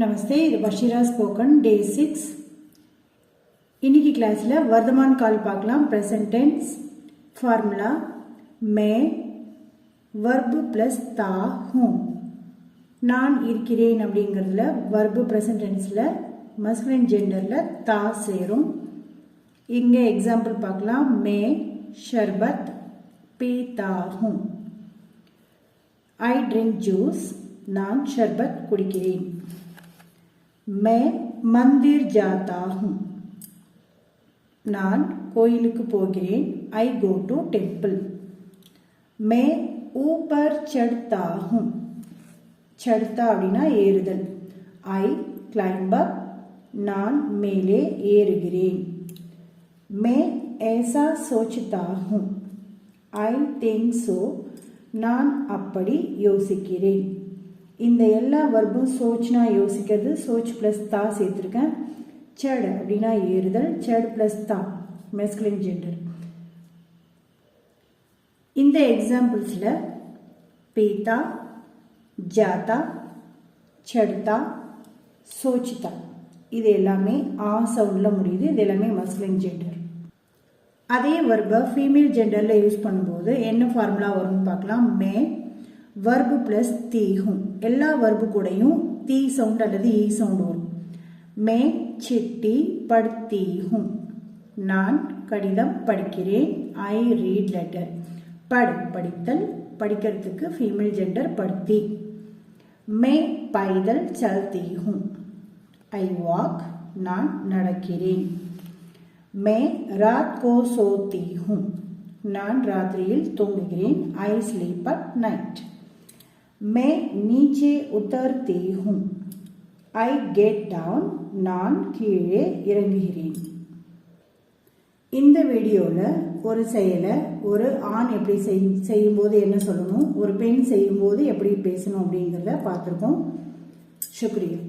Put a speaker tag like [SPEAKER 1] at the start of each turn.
[SPEAKER 1] நமஸ்தே இது Bashira spoken day six இன்னைக்கு கிளாஸில் வர்தமான் கால் பார்க்கலாம். ப்ரெசன்ட் டென்ஸ் ஃபார்முலா மே வர்பு ப்ளஸ் தா ஹூம் நான் இருக்கிறேன் அப்படிங்கிறதுல வர்பு ப்ரெசன்ட் டென்ஸில் மஸ்குலின் ஜெண்டரில் தா சேரும். இங்கே எக்ஸாம்பிள் பார்க்கலாம். மே ஷர்பத் பீதா ஹூம் ஐ ட்ரிங்க் ஜூஸ் நான் ஷர்பத் குடிக்கிறேன். मैं मंदिर जाता हूँ நான் கோயிலுக்கு போகிறேன் ஐ கோ டு டெம்பிள் மே ஊப்பர் சடுத்தா ஹூம் சடுத்தா அப்படின்னா ஏறுதல் ஐ கிளைம்ப் அப் நான் மேலே ஏறுகிறேன் மே ஏசா சோச்சித்தா ஹூம் ஐ திங்க் சோ நான் அப்படி யோசிக்கிறேன் இந்த எல்லா வர்பும் சோச்னா யோசிக்கிறது. சோச் ப்ளஸ் தா சேர்த்துருக்கேன். சட் அப்படின்னா ஏறுதல். சட் ப்ளஸ் தா மெஸ்குலின் ஜெண்டர் இந்த எக்ஸாம்பிள்ஸில் பீதா ஜாதா செடுத்தா சோச்சிதா. இது எல்லாமே ஆ சவுண்டில் முடியுது. இது எல்லாமே மஸ்லின் ஜெண்டர் அதே வர்பை ஃபீமேல் ஜெண்டரில் யூஸ் பண்ணும்போது என்ன ஃபார்முலா வரும்னு பார்க்கலாம். மே வர்பு ப்ளஸ் தீகும் எல்லா வர்பு கூடையும் தீ சவுண்ட் அல்லது e ஈ சவுண்ட் வரும். மே சிட்டி படுத்தீகும். நான் கடிதம் படிக்கிறேன். ஐ ரீட் லெட்டர் படு படித்தல். படிக்கிறதுக்கு ஃபீமேல் ஜெண்டர் படுத்தி. மே பைதல் சல்தீகும் ஐ வாக் நான் நடக்கிறேன். மே ராத் கோ சோத்தி நான் ராத்திரியில் தூங்குகிறேன். ஐ ஸ்லீப் அட் நைட் मैं नीचे उतरती हूँ ஐ கெட் டவுன் நான் கீழே இறங்குகிறேன் இந்த வீடியோவில் ஒரு செயலை ஒரு ஆண் எப்படி செய் செய்யும்போது என்ன சொல்லணும் ஒரு பெண் செய்யும்போது எப்படி பேசணும் அப்படிங்கிறத பார்த்துருக்கோம் சுக்ரியா